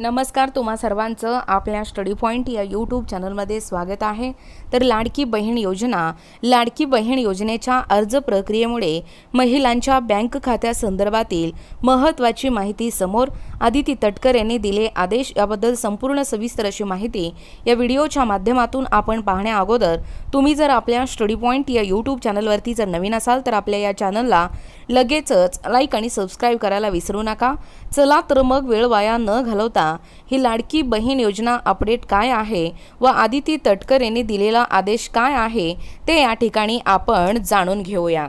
नमस्कार तुम्हा सर्वांचं आपल्या स्टडी पॉईंट या यूट्यूब चॅनलमध्ये स्वागत आहे. तर लाडकी बहीण योजना लाडकी बहीण योजनेच्या अर्ज प्रक्रियेमुळे महिलांच्या बँक खात्यासंदर्भातील महत्त्वाची माहिती समोर आदिती तटकर यांनी दिले आदेश. याबद्दल संपूर्ण सविस्तर अशी माहिती या व्हिडिओच्या माध्यमातून आपण पाहण्या अगोदर तुम्ही जर आपल्या स्टडी पॉईंट या यूट्यूब चॅनलवरती जर नवीन असाल तर आपल्या या चॅनलला लगेचच लाईक आणि सबस्क्राईब करायला विसरू नका. चला तर मग वेळ वाया न घालवता ही लाडकी बहीण योजना अपडेट काय आहे व आदिती तटकर यांनी दिलेला आदेश काय आहे ते या ठिकाणी आपण जाणून घेऊया.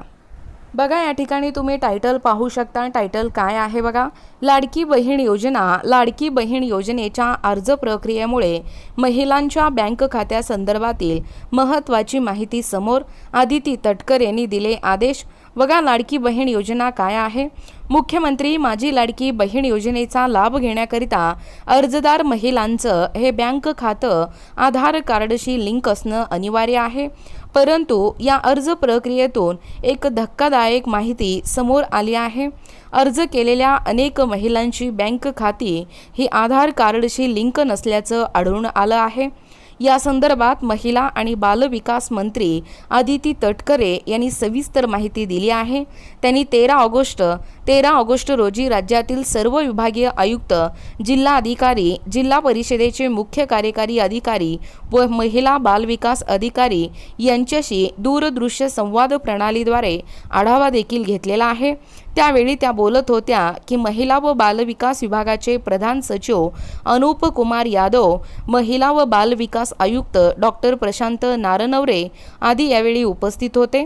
बघा या ठिकाणी तुम्ही टायटल पाहू शकता. टायटल काय आहे बघा? लाडकी बहीण योजना. लाडकी बहीण योजनेच्या अर्ज प्रक्रियेमुळे महिलांच्या बँक खात्यासंदर्भातील महत्त्वाची माहिती समोर आदिती तटकर यांनी दिले आदेश. बघा लाडकी बहीण योजना काय आहे? मुख्यमंत्री माझी लाडकी बहीण योजनेचा लाभ घेण्याकरिता अर्जदार महिलांचं हे बँक खातं आधार कार्डशी लिंक असणं अनिवार्य आहे. परंतु या अर्ज प्रक्रियेतून एक धक्कादायक माहिती समोर आली आहे. अर्ज केलेल्या अनेक महिलांची बँक खाती ही आधार कार्डशी लिंक नसल्याचं आढळून आलं आहे. या संदर्भात महिला आणि बालविकास मंत्री आदिती तटकरे यांनी सविस्तर माहिती दिली आहे. त्यांनी तेरा ऑगस्ट तेरा ऑगस्ट रोजी राज्यातील सर्व विभागीय आयुक्त जिल्हा अधिकारी जिल्हा परिषदेचे मुख्य कार्यकारी अधिकारी व महिला बालविकास अधिकारी यांच्याशी दूरदृश्य संवाद प्रणालीद्वारे आढावा देखील घेतलेला आहे. त्यावेळी त्या बोलत होत्या की महिला व बालविकास विभागाचे प्रधान सचिव अनुप कुमार यादव महिला व बालविकास आयुक्त डॉक्टर प्रशांत नारनवरे आदी यावेळी उपस्थित होते.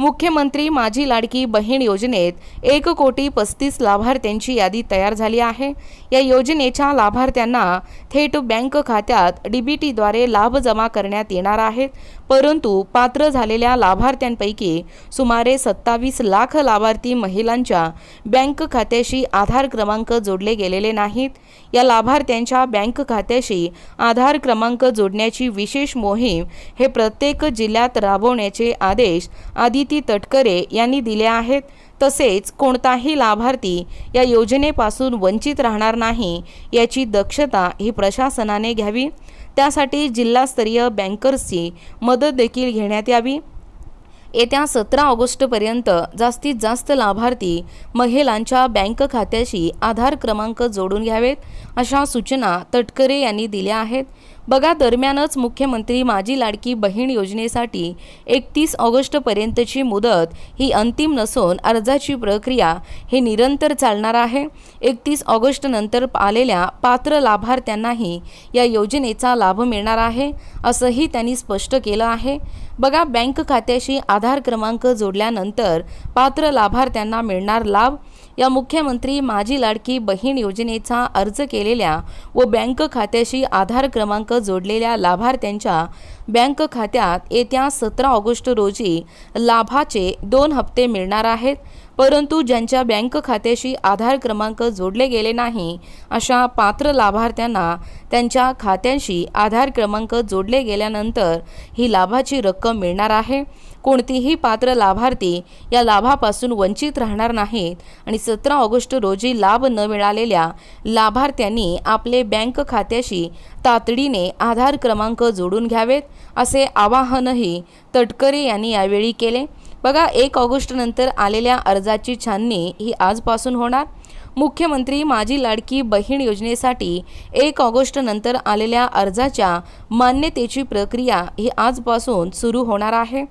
मुख्यमंत्री माझी लाडकी बहीण योजनेत एक कोटी पस्तीस लाभार्थ्यांची यादी तयार झाली आहे. या योजनेच्या लाभार्थ्यांना थेट बँक खात्यात डीबीटीद्वारे लाभ जमा करण्यात येणार आहेत. परंतु पात्र झालेल्या लाभार्थ्यांपैकी सुमारे सत्तावीस लाख लाभार्थी महिलांच्या बँक खात्याशी आधार क्रमांक जोडले गेलेले नाहीत. या लाभार्थ्यांच्या बँक खात्याशी आधार क्रमांक जोडण्याची विशेष मोहीम हे प्रत्येक जिल्ह्यात राबवण्याचे आदेश आदिती तटकरे यांनी दिल्या आहेत. तसेच कोणताही लाभार्थी या योजनेपासून वंचित राहणार नाही याची दक्षता ही प्रशासनाने घ्यावी. त्यासाठी जिल्हास्तरीय बँकर्सची मदत देखील घेण्यात यावी. येत्या सतरा ऑगस्टपर्यंत जास्तीत जास्त लाभार्थी महिलांच्या बँक खात्याशी आधार क्रमांक जोडून घ्यावेत अशा सूचना तटकरे यांनी दिल्या आहेत. बघा दरम्यानच मुख्यमंत्री माझी लाडकी बहीण योजनेसाठी एकतीस ऑगस्टपर्यंतची मुदत ही अंतिम नसून अर्जाची प्रक्रिया हे निरंतर चालणार आहे. एकतीस ऑगस्टनंतर आलेल्या पात्र लाभार्थ्यांनाही या योजनेचा लाभ मिळणार आहे असंही त्यांनी स्पष्ट केलं आहे. बघा बँक खात्याशी आधार क्रमांक जोडल्यानंतर पात्र लाभार्थ्यांना मिळणार लाभ. या मुख्यमंत्री माझी लाडकी बहीण योजनेचा अर्ज केलेल्या व बँक खात्याशी आधार क्रमांक जोडलेल्या लाभार्थ्यांच्या बँक खात्यात येत्या सतरा ऑगस्ट रोजी लाभाचे दोन हप्ते मिळणार आहेत. परंतु ज्यांच्या बँक खात्याशी आधार क्रमांक जोडले गेले नाही अशा पात्र लाभार्थ्यांना त्यांच्या खात्यांशी आधार क्रमांक जोडले गेल्यानंतर ही लाभाची रक्कम मिळणार आहे. कोणतीही पात्र लाभार्थी या लाभापासून वंचित राहणार नाहीत आणि सतरा ऑगस्ट रोजी लाभ न मिळालेल्या लाभार्थ्यांनी आपले बँक खात्याशी तातडीने आधार क्रमांक जोडून घ्यावेत असे आवाहनही तटकरे यांनी यावेळी केले. बघा एक ऑगस्टनंतर आलेल्या अर्जाची छाननी ही आजपासून होणार. मुख्यमंत्री माझी लाडकी बहीण योजनेसाठी एक ऑगस्टनंतर आलेल्या अर्जाच्या मान्यतेची प्रक्रिया ही आजपासून सुरू होणार आहे.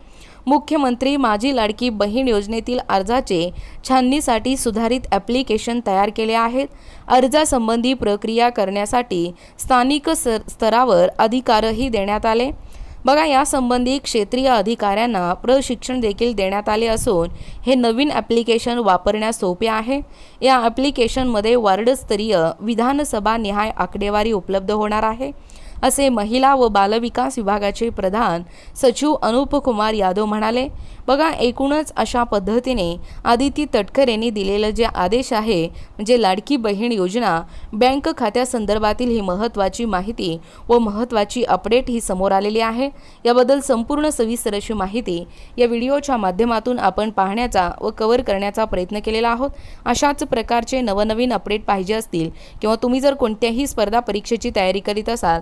मुख्यमंत्री माझी लाडकी बहीण योजनेतील अर्जाचे छाननीसाठी सुधारित ॲप्लिकेशन तयार केले आहेत. अर्जासंबंधी प्रक्रिया करण्यासाठी स्थानिक स्तरावर अधिकारही देण्यात आले. बघा यासंबंधी क्षेत्रीय अधिकाऱ्यांना प्रशिक्षण देखील देण्यात आले असून हे नवीन ॲप्लिकेशन वापरण्यास सोपे आहे. या ॲप्लिकेशनमध्ये वार्डस्तरीय विधानसभा निहाय आकडेवारी उपलब्ध होणार आहे. असे महिला व बालविकास विभागाचे प्रधान सचिव अनुप कुमार यादव म्हणाले बघा एकूणच अशा पद्धतीने आदिती तटकर यांनी दिलेलं जे आदेश आहे म्हणजे लाडकी बहीण योजना बँक खात्यासंदर्भातील ही महत्त्वाची माहिती व महत्त्वाची अपडेट ही समोर आलेली आहे. याबद्दल संपूर्ण सविस्तर अशी माहिती या व्हिडिओच्या माध्यमातून आपण पाहण्याचा व कव्हर करण्याचा प्रयत्न केलेला आहोत. अशाच प्रकारचे नवनवीन अपडेट पाहिजे असतील किंवा तुम्ही जर कोणत्याही स्पर्धा परीक्षेची तयारी करीत असाल